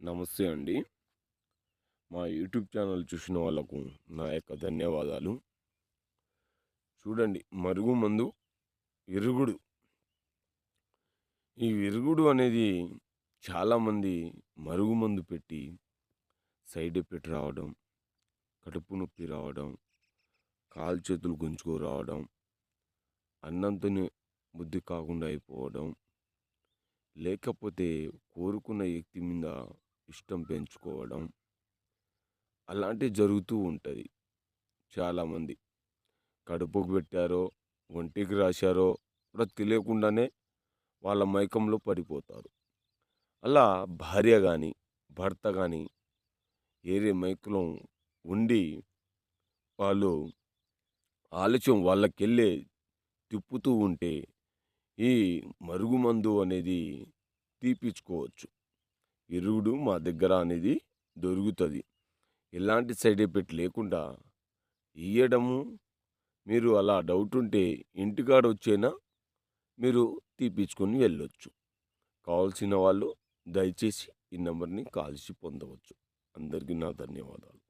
నమస్తే అండి. మా యూట్యూబ్ ఛానల్ చూసిన వాళ్ళకు నా యొక్క ధన్యవాదాలు. చూడండి మరుగు మందు విరుగుడు. ఈ విరుగుడు అనేది చాలామంది మరుగు మందు పెట్టి సైడ్ ఎఫెక్ట్ రావడం కడుపు నొప్పి రావడం కాలు చేతులు గుంజుకు రావడం అన్నంతోనే బుద్ధి కాకుండా అయిపోవడం లేకపోతే కోరుకున్న వ్యక్తి మీద ఇష్టం పెంచుకోవడం అలాంటివి జరుగుతూ ఉంటుంది చాలామంది. కడుపుకు పెట్టారో ఒంటికి రాశారో కూడా తెలియకుండానే వాళ్ళ మైకంలో పడిపోతారు. అలా భార్య కానీ భర్త కానీ ఏరే మైకులో ఉండి వాళ్ళు ఆలస్యం వాళ్ళకెళ్ళే తిప్పుతూ ఉంటే ఈ మరుగుమందు అనేది తీపించుకోవచ్చు ఎరుగుడు మా దగ్గర అనేది దొరుకుతుంది. ఎలాంటి సైడ్ ఎఫెక్ట్ లేకుండా ఇయ్యడము. మీరు అలా డౌట్ ఉంటే ఇంటికాడ వచ్చేనా? మీరు తీపించుకొని వెళ్ళొచ్చు. కావాల్సిన వాళ్ళు దయచేసి ఈ నెంబర్ని కాల్చి పొందవచ్చు. అందరికీ నా ధన్యవాదాలు.